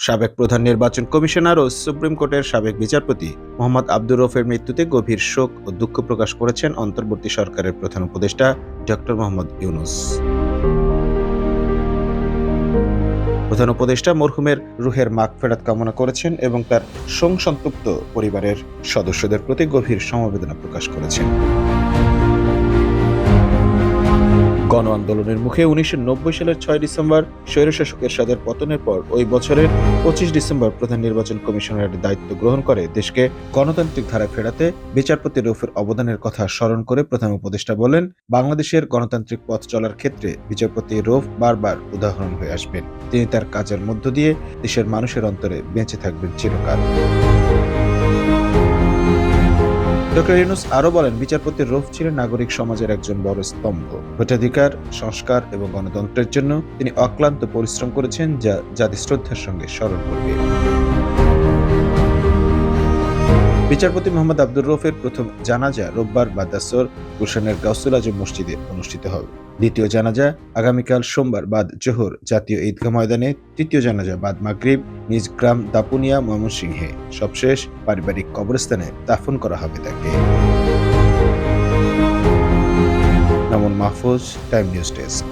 সাবেক প্রধান নির্বাচন কমিশনার ও সুপ্রিম কোর্টের সাবেক বিচারপতি মোহাম্মদ আব্দুর রফের মৃত্যুতে গভীর শোক ও দুঃখ প্রকাশ করেছেন অন্তর্বর্তী সরকারের প্রধান উপদেষ্টা ডক্টর মোহাম্মদ ইউনুস। প্রধান উপদেষ্টা মরহুমের রুহের মাগ ফেরাত কামনা করেছেন এবং তার সংসন্তপ্ত পরিবারের সদস্যদের প্রতি গভীর সমবেদনা প্রকাশ করেছেন। গণ আন্দোলনের মুখে উনিশশো সালের ছয় ডিসেম্বর স্বৈরশাসকের সাদের পতনের পর ওই বছরের পঁচিশ ডিসেম্বর প্রধান নির্বাচন কমিশনারের দায়িত্ব গ্রহণ করে দেশকে গণতান্ত্রিক ধারায় ফেরাতে বিচারপতি রৌফের অবদানের কথা স্মরণ করে প্রধান উপদেষ্টা বলেন, বাংলাদেশের গণতান্ত্রিক পথ চলার ক্ষেত্রে বিচারপতি রৌফ বারবার উদাহরণ হয়ে আসবেন। তিনি তার কাজের মধ্য দিয়ে দেশের মানুষের অন্তরে বেঁচে থাকবেন চিরকাল। ডক্টর ইউনুস আরও বলেন, বিচারপতি রোফ ছিলেন নাগরিক সমাজের একজন বড় স্তম্ভ। ভোটাধিকার, সংস্কার এবং গণতন্ত্রের জন্য তিনি অক্লান্ত পরিশ্রম করেছেন যা জাতি শ্রদ্ধার সঙ্গে স্মরণ করবে। বিচারপতি মোহাম্মদ আব্দুর রফের প্রথম জানাজা রোববার বাদাসর গুলশানের গাউসুল আজম মসজিদে অনুষ্ঠিত হবে। দ্বিতীয় জানাজা আগামীকাল সোমবার বাদ জোহর জাতীয় ঈদগাহ ময়দানে তৃতীয় জানাজা বাদ মাগরিব নিজ গ্রাম দাপুনিয়া ময়মনসিংহে। সবশেষ পারিবারিক কবরস্থানে দাফন করা হবে তাকে। Naman Mahfuz, time news desk.